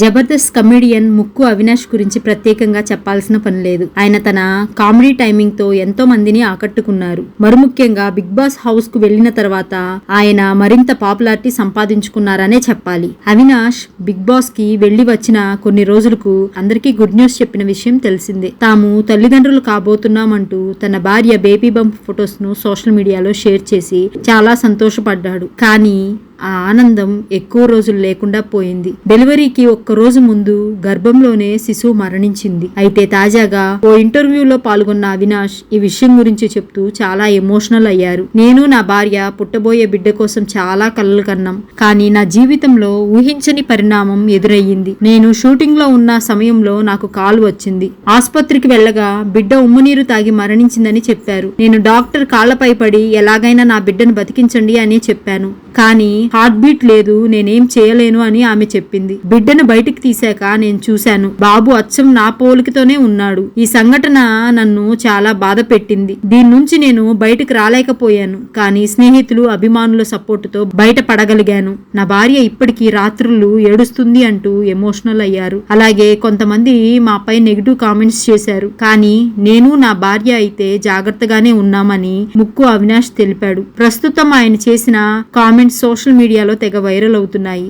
Jabardasth comedian ముక్కు అవినాష్ గురించి ప్రత్యేకంగా చెప్పాల్సిన పని లేదు. ఆయన తన కామెడీ టైమింగ్తో ఎంతో మందిని ఆకట్టుకున్నారు. మరి ముఖ్యంగా బిగ్ బాస్ హౌస్కు వెళ్ళిన తర్వాత ఆయన మరింత పాపులారిటీ సంపాదించుకున్నారనే చెప్పాలి. అవినాష్ బిగ్ బాస్కి వెళ్ళి వచ్చిన కొన్ని రోజులకు అందరికీ గుడ్ న్యూస్ చెప్పిన విషయం తెలిసిందే. తాము తల్లిదండ్రులు కాబోతున్నామంటూ తన భార్య బేబీ బంప్ ఫొటోస్ను సోషల్ మీడియాలో షేర్ చేసి చాలా సంతోషపడ్డాడు. కానీ ఆ ఆనందం ఎక్కువ రోజులు లేకుండా పోయింది. డెలివరీకి ఒక్క రోజు ముందు గర్భంలోనే శిశువు మరణించింది. అయితే తాజాగా ఓ ఇంటర్వ్యూలో పాల్గొన్న అవినాష్ ఈ విషయం గురించి చెప్తూ చాలా ఎమోషనల్ అయ్యారు. నేను నా భార్య పుట్టబోయే బిడ్డ కోసం చాలా కలలు కన్నాం. కానీ నా జీవితంలో ఊహించని పరిణామం ఎదురయ్యింది. నేను షూటింగ్లో ఉన్న సమయంలో నాకు కాల్ వచ్చింది. ఆసుపత్రికి వెళ్ళగా బిడ్డ ఉమ్మునీరు తాగి మరణించిందని చెప్పారు. నేను డాక్టర్ కాళ్ళపై పడి ఎలాగైనా నా బిడ్డను బతికించండి అని చెప్పాను. కానీ హార్ట్ బీట్ లేదు నేనేం చేయలేను అని ఆమె చెప్పింది. బిడ్డను బయటికి తీశాక నేను చూశాను. బాబు అచ్చం నా పోలికతోనే ఉన్నాడు. ఈ సంఘటన నన్ను చాలా బాధ పెట్టింది. దీని నుంచి నేను బయటకు రాలేకపోయాను. కానీ స్నేహితులు అభిమానుల సపోర్టుతో బయట పడగలిగాను. నా భార్య ఇప్పటికీ రాత్రులు ఏడుస్తుంది అంటూ ఎమోషనల్ అయ్యారు. అలాగే కొంతమంది మాపై నెగిటివ్ కామెంట్స్ చేశారు. కానీ నేను నా భార్య అయితే జాగ్రత్తగానే ఉన్నామని ముక్కు అవినాష్ తెలిపాడు. ప్రస్తుతం ఆయన చేసిన కామెంట్స్ సోషల్ మీడియాలో తెగ వైరల్ అవుతున్నాయి.